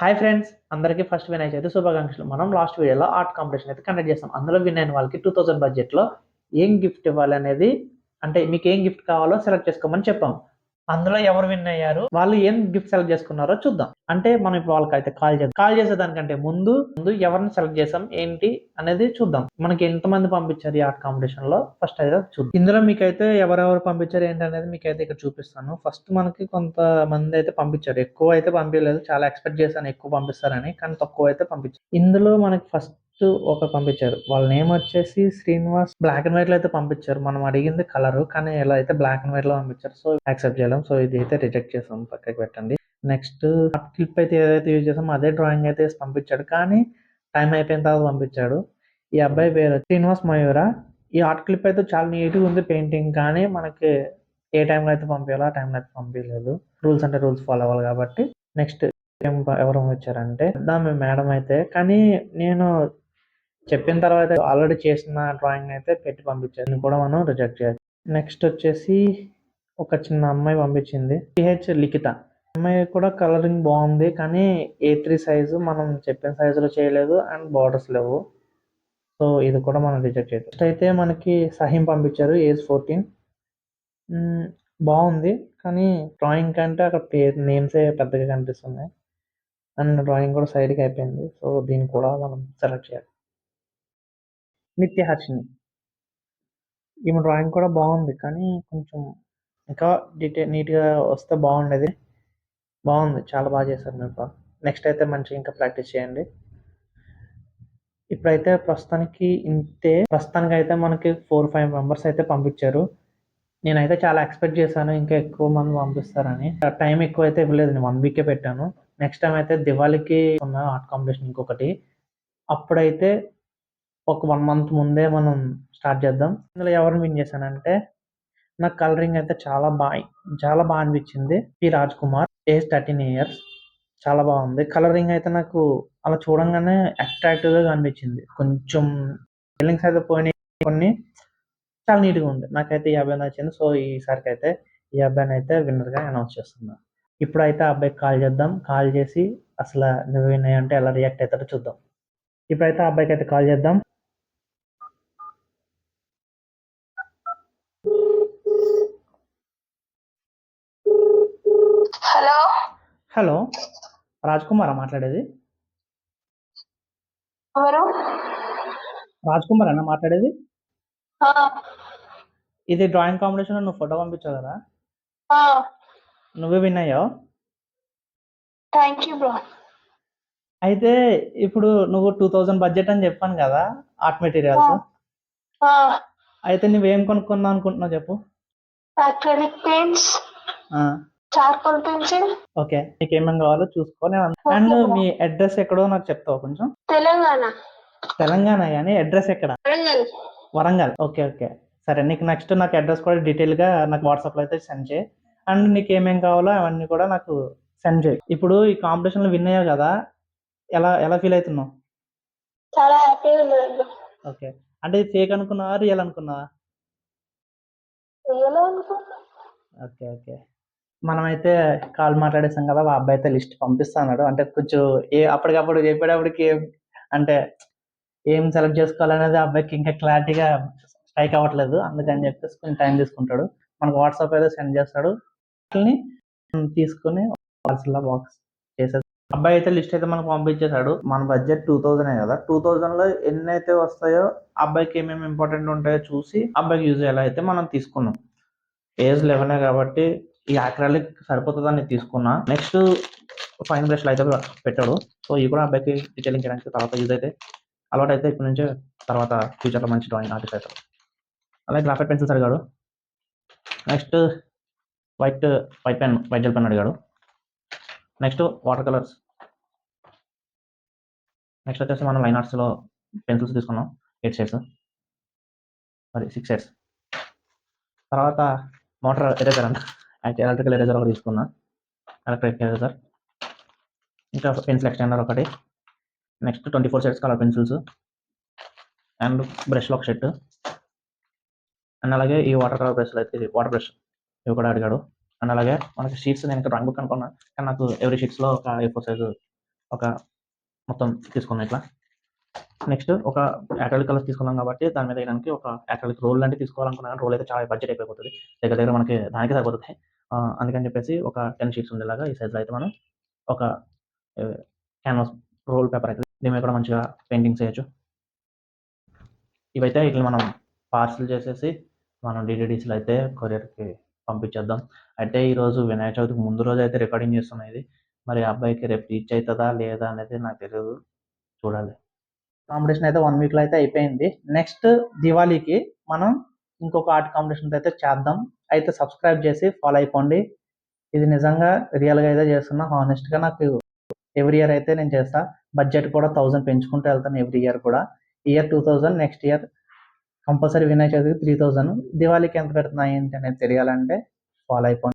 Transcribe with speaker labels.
Speaker 1: Hi friends అందరికీ first Vinayaka Chavithi శుభాకాంక్షలు. మనం లాస్ట్ వీడియోలో ఆర్ట్ కాంపిటీషన్ అయితే కండక్ట్ చేస్తాం అందులో విన్ అయిన వాళ్ళకి టూ థౌసండ్ బడ్జెట్లో ఏం గిఫ్ట్ ఇవ్వాలి అనేది అంటే మీకు ఏం గిఫ్ట్ కావాలో సెలెక్ట్ చేసుకోమని చెప్పాం. అందులో ఎవరు విన్ అయ్యారు? వాళ్ళు ఏం గిఫ్ట్ సెలెక్ట్ చేసుకున్నారో చూద్దాం. అంటే మనం ఇప్పుడు వాళ్ళకి అయితే కాల్ చేద్దాం. కాల్ చేసేదానికంటే ముందు ముందు ఎవరిని సెలెక్ట్ చేసాం ఏంటి అనేది చూద్దాం. మనకి ఎంతమంది పంపించారు ఈ ఆర్ట్ కాంపిటీషన్లో? ఫస్ట్ అయితే చూద్దాం. ఇందులో మీకైతే ఎవరెవరు పంపించారు ఏంటి అనేది మీకైతే ఇక్కడ చూపిస్తాను. ఫస్ట్ మనకి కొంతమంది అయితే పంపించారు. ఎక్కువ అయితే పంపించలేదు. చాలా ఎక్స్పెక్ట్ చేశాను ఎక్కువ పంపిస్తారని కానీ తక్కువ అయితే పంపించారు. ఇందులో మనకి ఫస్ట్ ఒక పంపించారు. వాళ్ళ నేమ్ వచ్చేసి శ్రీనివాస్ బ్లాక్ అండ్ వైట్లో అయితే పంపించారు. మనం అడిగింది కలర్ కానీ ఇలా అయితే బ్లాక్ అండ్ వైట్లో పంపించారు. సో యాక్సెప్ట్ చేయడం సో ఇది అయితే రిజెక్ట్ చేసాం. పక్కకి పెట్టండి. నెక్స్ట్ క్లిప్ అయితే ఏదైతే యూజ్ చేసామో అదే డ్రాయింగ్ అయితే పంపించాడు. కానీ టైం అయిపోయిన తర్వాత పంపించాడు. ఈ అబ్బాయి పేరు శ్రీనివాస్ మయూరా. ఈ ఆర్ట్ క్లిప్ అయితే చాలా నీట్గా ఉంది పెయింటింగ్ కానీ మనకి ఏ టైంలో అయితే పంపించాలో ఆ టైంలో అయితే పంపించలేదు. రూల్స్ అంటే రూల్స్ ఫాలో అవ్వాలి కాబట్టి. నెక్స్ట్ ఎవరు వచ్చారంటే దాని మేడం అయితే. కానీ నేను చెప్పిన తర్వాత ఆల్రెడీ చేసిన డ్రాయింగ్ అయితే పెట్టి పంపించాను కూడా మనం రిజెక్ట్ చేయాలి నెక్స్ట్ వచ్చేసి ఒక చిన్న అమ్మాయి పంపించింది. పిహెచ్ లిఖిత. అమ్మాయి కూడా కలరింగ్ బాగుంది కానీ ఏ త్రీ సైజు మనం చెప్పిన సైజులో చేయలేదు అండ్ బార్డర్స్ లేవు. సో ఇది కూడా మనం రిజెక్ట్ చేయదు నెక్స్ట్ అయితే మనకి సహీం పంపించారు ఏజ్ ఫోర్టీన్ hmm, బాగుంది కానీ డ్రాయింగ్ కంటే అక్కడ పేరు నేమ్సే పెద్దగా కనిపిస్తున్నాయి. అండ్ డ్రాయింగ్ కూడా సైడ్కి అయిపోయింది. సో దీన్ని కూడా మనం సెలెక్ట్ చేయాలి. నిత్యహర్షిని ఈమె డ్రాయింగ్ కూడా బాగుంది కానీ కొంచెం ఇంకా డీటెయిల్ నీట్గా వస్తే బాగుండేది. బాగుంది చాలా బాగా చేశారు మీరు నెక్స్ట్ అయితే మంచిగా ఇంకా ప్రాక్టీస్ చేయండి. ఇప్పుడైతే ప్రస్తుతానికి ఇంతే. ప్రస్తుతానికి అయితే మనకి ఫోర్ ఫైవ్ మెంబర్స్ అయితే పంపించారు. నేనైతే చాలా ఎక్స్పెక్ట్ చేశాను ఇంకా ఎక్కువ మంది పంపిస్తారని. టైం ఎక్కువ అయితే ఇవ్వలేదు నేను వన్ వీకే పెట్టాను. నెక్స్ట్ టైం అయితే దివాళీకి ఉన్న ఆర్ట్ కాంపిటీషన్ ఇంకొకటి. అప్పుడైతే ఒక వన్ మంత్ ముందే మనం స్టార్ట్ చేద్దాం. ఇందులో ఎవరిని విన్ చేశానంటే నాకు కలరింగ్ అయితే చాలా బాగా చాలా బాగా అనిపించింది. P Raj Kumar age thirteen years చాలా బాగుంది. కలరింగ్ అయితే నాకు అలా చూడంగానే అట్రాక్టివ్గా అనిపించింది. కొంచెం ఫీలింగ్స్ అయితే పోయినాయి. కొన్ని చాలా నీట్గా ఉంది. నాకైతే ఈ అబ్బాయి నచ్చింది. సో ఈసారికి అయితే ఈ అబ్బాయిని అయితే విన్నర్గా అనౌన్స్ చేస్తున్నా. ఇప్పుడైతే ఆ అబ్బాయికి కాల్ చేద్దాం. కాల్ చేసి అసలు నువ్వు విన్ అంటే ఎలా రియాక్ట్ అవుతాడో చూద్దాం. ఇప్పుడైతే ఆ అబ్బాయికి అయితే కాల్ చేద్దాం
Speaker 2: హలో
Speaker 1: హలో రాజ్ కుమారా మాట్లాడేది?
Speaker 2: ఎవరు?
Speaker 1: రాజ్ కుమార్ అన్న మాట్లాడేది ఇది డ్రాయింగ్ కాంపిటీషన్ నువ్వు ఫోటో పంపించావు కదా నువ్వే విన్ అయ్యావు?
Speaker 2: Thank you bro.
Speaker 1: అయితే ఇప్పుడు నువ్వు టూ థౌజండ్ బడ్జెట్ అని చెప్పాను కదా ఆర్ట్ మెటీరియల్స్. అయితే నువ్వేం కొనుక్కుందాం అనుకుంటున్నావు చెప్పు.
Speaker 2: Acrylic paints. Charcoal pencil
Speaker 1: okay నీకు ఏమేమి కావాలో చూసుకొని అండ్ మీ అడ్రస్ ఎక్కడో నాకు చెప్తావు కొంచెం?
Speaker 2: తెలంగాణ.
Speaker 1: తెలంగాణ కానీ అడ్రస్ ఎక్కడ?
Speaker 2: వరంగల్.
Speaker 1: వరంగల్. Okay okay. సరే నీకు నెక్స్ట్ నాకు అడ్రస్ కూడా డీటెయిల్గా నాకు వాట్సాప్లో అయితే సెండ్ చేయి. అండ్ నీకు ఏమేం కావాలో అవన్నీ కూడా నాకు సెండ్ చేయి. ఇప్పుడు ఈ కాంపిటీషన్లో విన్ అయ్యావు కదా ఎలా ఎలా ఫీల్ అవుతున్నావు?
Speaker 2: చాలా హ్యాపీగా
Speaker 1: ఓకే. అంటే ఇది ఫేక్ అనుకున్నావా రియల్ అనుకున్నావా?
Speaker 2: రియల్ అనుకుంటా
Speaker 1: ఓకే ఓకే. మనమైతే కాల్ మాట్లాడేసాం కదా ఆ అబ్బాయి అయితే లిస్ట్ పంపిస్తాడు అంటే కొంచెం ఏ అప్పటికప్పుడు చెప్పేటప్పటికి ఏం అంటే ఏం సెలెక్ట్ చేసుకోవాలనేది అబ్బాయికి ఇంకా క్లారిటీగా స్ట్రైక్ అవ్వట్లేదు. అందుకని చెప్పేసి కొంచెం టైం తీసుకుంటాడు. మనకు వాట్సాప్ అయితే సెండ్ చేస్తాడు. వాటిని మనం తీసుకొని బాక్స్ చేసేది అబ్బాయి అయితే లిస్ట్ అయితే మనకు పంపించేశాడు. మన బడ్జెట్ టూ థౌసండ్ కదా. టూ థౌజండ్లో ఎన్ని అయితే వస్తాయో అబ్బాయికి ఏమేమి ఇంపార్టెంట్ ఉంటాయో చూసి అబ్బాయికి యూజ్ అయ్యేలా అయితే మనం తీసుకున్నాం. ఏజ్ లెవెనే కాబట్టి ఈ ఆక్రాలిక్ సరిపోతుందని తీసుకున్నా. నెక్స్ట్ ఫైన్ బ్రష్లు అయితే పెట్టాడు. సో ఇవి కూడా అబ్బాయికి డీటెయిలింగ్ చేయడానికి తర్వాత యూజ్ అయితే అలవాటు అయితే ఇప్పటి నుంచే తర్వాత ఫ్యూచర్లో మంచి డ్రాయింగ్ ఆర్టిస్ట్ అవుతాడు. అలాగే గ్రాఫైట్ పెన్సిల్స్ అడిగాడు. Next white white pen white gel pen అడిగాడు. నెక్స్ట్ వాటర్ కలర్స్ నెక్స్ట్ వచ్చేసి మనం లైన్ ఆర్ట్స్లో పెన్సిల్స్ తీసుకున్నాం. ఎయిట్ షేడ్స్ మరి సిక్స్ షేడ్స్ తర్వాత మోటార్ ఎరేజర్ అంట. అయితే ఎలక్ట్రికల్ ఎరేజర్ ఒకటి తీసుకున్నా. ఎలక్ట్రిక్ ఎరేజర్ ఇంకా పెన్సిల్ ఎక్స్టెండర్ ఒకటి. Next twenty four sets colour pencils and బ్రష్లో ఒక సెట్ అండ్ అలాగే ఈ వాటర్ కలర్ బ్రష్ అయితే వాటర్ బ్రష్ ఇవి కూడా అడిగాడు. అండ్ అలాగే మనకి షీట్స్ నేను ఇంకా బుక్ అనుకున్నా కానీ నాకు ఎవరి షీట్స్లో ఒక ఏ ఫోర్ సైజు ఒక మొత్తం తీసుకున్నాను ఇట్లా. నెక్స్ట్ ఒక యాక్రిలిక్ కలర్స్ తీసుకున్నాం కాబట్టి దాని మీద వేయడానికి ఒక యాక్రిలిక్ రోల్ లాంటివి తీసుకోవాలనుకున్నా రోల్ అయితే చాలా బడ్జెట్ అయిపోతుంది. దగ్గర దగ్గర మనకి దానికి సరిపోతుంది. అందుకని చెప్పేసి ఒక టెన్ షీట్స్ ఉండేలాగా ఈ సైజ్లో అయితే మనం ఒక క్యాన్వాస్ రోల్ పేపర్ అయితే దీని మీద కూడా మంచిగా పెయింటింగ్స్ చేయొచ్చు ఇవైతే ఇట్లా మనం పార్సిల్ చేసేసి మనం డిడిడిస్లో అయితే కొరియర్కి పంపించేద్దాం. అయితే ఈరోజు వినాయక చవితికి ముందు రోజు అయితే రికార్డింగ్ చేస్తున్నాం ఇది మరి ఆ అబ్బాయికి రేపు రీచ్ అవుతుందా లేదా అనేది నాకు తెలియదు చూడాలి. కాంపిటీషన్ అయితే వన్ వీక్లో అయితే అయిపోయింది. నెక్స్ట్ దివాళీకి మనం ఇంకొక ఆర్ట్ కాంపిటీషన్ అయితే చేద్దాం. అయితే సబ్స్క్రైబ్ చేసి ఫాలో అయిపోండి. ఇది నిజంగా రియల్గా అయితే చేస్తున్నా. హానెస్ట్గా నాకు ఎవ్రీ ఇయర్ అయితే నేను చేస్తా. బడ్జెట్ కూడా థౌసండ్ పెంచుకుంటూ వెళ్తాను ఎవ్రీ ఇయర్ కూడా. Year two thousand next year compulsory Vinayaka చవితికి త్రీ థౌజండ్ దివాళీకి ఎంత పెడుతున్నాయి ఏంటి అనేది తెలియాలంటే ఫాలో అయిపోండి.